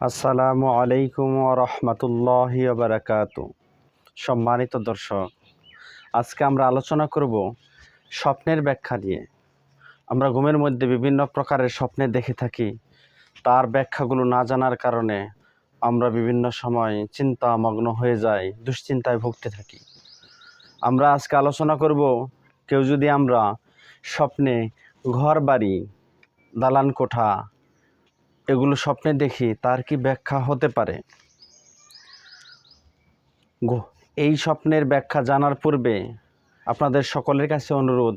আসসালামু আলাইকুম রহমতুল্লাহ বারাকাত। সম্মানিত দর্শক, আজকে আমরা আলোচনা করব স্বপ্নের ব্যাখ্যা নিয়ে। আমরা ঘুমের মধ্যে বিভিন্ন প্রকারের স্বপ্নে দেখে থাকি, তার ব্যাখ্যাগুলো না জানার কারণে আমরা বিভিন্ন সময় চিন্তামগ্ন হয়ে যাই, দুশ্চিন্তায় ভুগতে থাকি। আমরা আজকে আলোচনা করব, কেউ যদি আমরা স্বপ্নে ঘর বাড়ি দালান কোঠা এগুলো স্বপ্নে দেখি, তার কি ব্যাখ্যা হতে পারে? এই স্বপ্নের ব্যাখ্যা জানার পূর্বে আপনাদের সকলের কাছে অনুরোধ,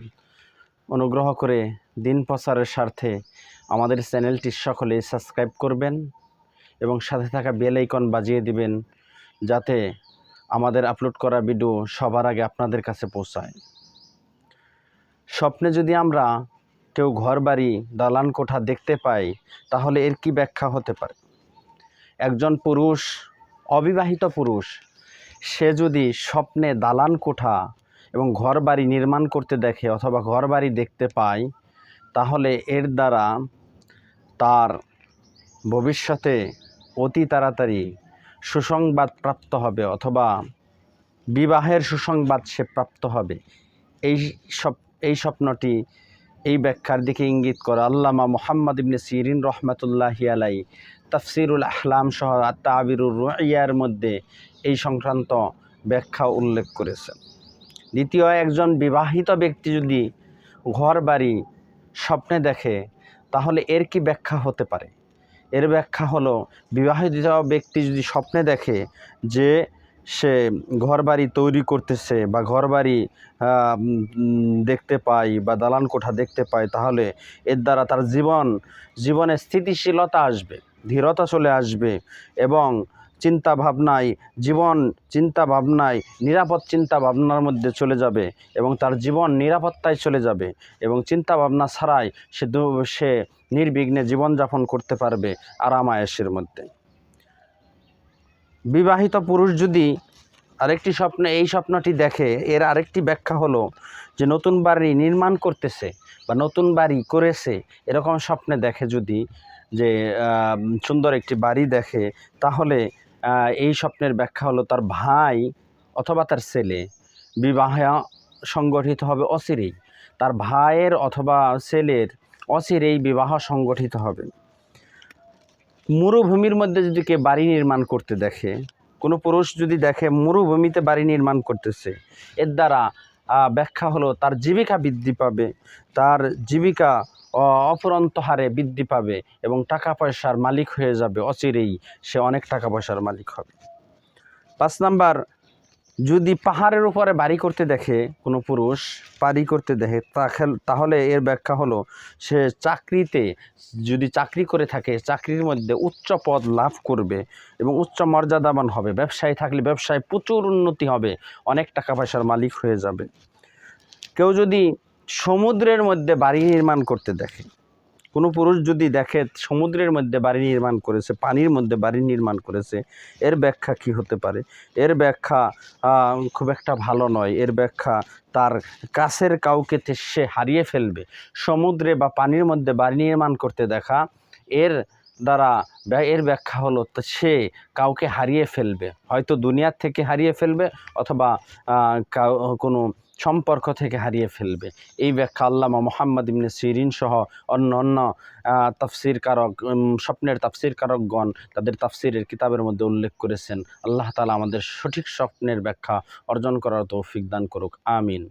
অনুগ্রহ করে দিন প্রচারের স্বার্থে আমাদের চ্যানেলটি সকলে সাবস্ক্রাইব করবেন এবং সাথে থাকা বেল আইকন বাজিয়ে দিবেন যাতে আমাদের আপলোড করা ভিডিও সবার আগে আপনাদের কাছে পৌঁছায়। স্বপ্নে যদি আমরা কেউ ঘরবাড়ি দালান কোঠা দেখতে পাই তাহলে এর কি ব্যাখ্যা হতে পারে? একজন পুরুষ, অবিবাহিত পুরুষ, সে যদি স্বপ্নে দালান কোঠা এবং ঘরবাড়ি নির্মাণ করতে দেখে অথবা ঘর বাড়ি দেখতে পায়, তাহলে এর দ্বারা তার ভবিষ্যতে অতি তাড়াতাড়ি সুসংবাদ প্রাপ্ত হবে অথবা বিবাহের সুসংবাদ সে প্রাপ্ত হবে। এই সব, এই স্বপ্নটি এই ব্যাখ্যার দিকে ইঙ্গিত করে। আল্লামা মোহাম্মদ ইবনে সিরিন রহমতুল্লাহি আলাই তাফসিরুল আহলাম সহ তাবিরুর রুইয়ার মধ্যে এই সংক্রান্ত ব্যাখ্যা উল্লেখ করেছেন। দ্বিতীয়, একজন বিবাহিত ব্যক্তি যদি ঘর বাড়ি স্বপ্নে দেখে, তাহলে এর কি ব্যাখ্যা হতে পারে? এর ব্যাখ্যা হলো, বিবাহিত ব্যক্তি যদি স্বপ্নে দেখে যে সে ঘর বাড়ি তৈরি করতেছে বা ঘর বাড়ি দেখতে পাই বা দালান কোঠা দেখতে পাই তাহলে এর দ্বারা তার জীবন, জীবনে স্থিতিশীলতা আসবে, ধীরতা চলে আসবে এবং চিন্তা ভাবনায় জীবন চিন্তা ভাবনায় নিরাপদ চিন্তা ভাবনার মধ্যে চলে যাবে এবং তার জীবন নিরাপত্তায় চলে যাবে এবং চিন্তা ভাবনা ছাড়াই সে সে নির্বিঘ্নে জীবনযাপন করতে পারবে আরামায়েশের মধ্যে। বিবাহিত পুরুষ যদি আরেকটি স্বপ্নে, এই স্বপ্নটি দেখে, এর আরেকটি ব্যাখ্যা হলো যে নতুন বাড়ি নির্মাণ করতেছে বা নতুন বাড়ি করেছে, এরকম স্বপ্নে দেখে যদি যে সুন্দর একটি বাড়ি দেখে, তাহলে এই স্বপ্নের ব্যাখ্যা হলো তার ভাই অথবা তার ছেলে বিবাহ সংগঠিত হবে অচিরেই। তার ভাইয়ের অথবা ছেলের অচিরেই বিবাহ সংগঠিত হবে। মরুভূমির মধ্যে যদি কে বাড়ি নির্মাণ করতে দেখে, কোনো পুরুষ যদি দেখে মরুভূমিতে বাড়ি নির্মাণ করতেছে, এর দ্বারা ব্যাখ্যা হলো তার জীবিকা বৃদ্ধি পাবে, তার জীবিকা, অ- অফুরন্ত হারে বৃদ্ধি পাবে এবং টাকা পয়সার মালিক হয়ে যাবে। অচিরেই সে অনেক টাকা পয়সার মালিক হবে। পাঁচ নাম্বার যদি পাহাড়ের উপরে বাড়ি করতে দেখে কোনো পুরুষ বাড়ি করতে দেখে তাহলে এর ব্যাখ্যা হলো, সে চাকরিতে যদি চাকরি করে থাকে, চাকরির মধ্যে উচ্চ পদ লাভ করবে এবং উচ্চ মর্যাদাবান হবে। ব্যবসায় থাকলে ব্যবসায় প্রচুর উন্নতি হবে, অনেক টাকা পয়সার মালিক হয়ে যাবে। কেউ যদি সমুদ্রের মধ্যে বাড়ি নির্মাণ করতে দেখে কোনো পুরুষ যদি দেখে সমুদ্রের মধ্যে বাড়ি নির্মাণ করেছে, পানির মধ্যে বাড়ি নির্মাণ করেছে, এর ব্যাখ্যা কি হতে পারে? এর ব্যাখ্যা খুব একটা ভালো নয়। এর ব্যাখ্যা, তার কাছের কাউকে সে হারিয়ে ফেলবে। সমুদ্রে বা পানির মধ্যে বাড়ি নির্মাণ করতে দেখা, এর দ্বারা এর ব্যাখ্যা হলো তো সে কাউকে হারিয়ে ফেলবে। হয়তো দুনিয়ার থেকে হারিয়ে ফেলবে অথবা কোনো সম্পর্ক থেকে হারিয়ে ফেলবে। এই ব্যাখ্যা আল্লামা মোহাম্মদ ইবনে সিরিন সহ অন্য অন্য তাফসির কারক স্বপ্নের তাফসির কারকগণ তাদের তাফসিরের কিতাবের মধ্যে উল্লেখ করেছেন। আল্লাহ তালা আমাদের সঠিক স্বপ্নের ব্যাখ্যা অর্জন করার তৌফিক দান করুক। আমিন।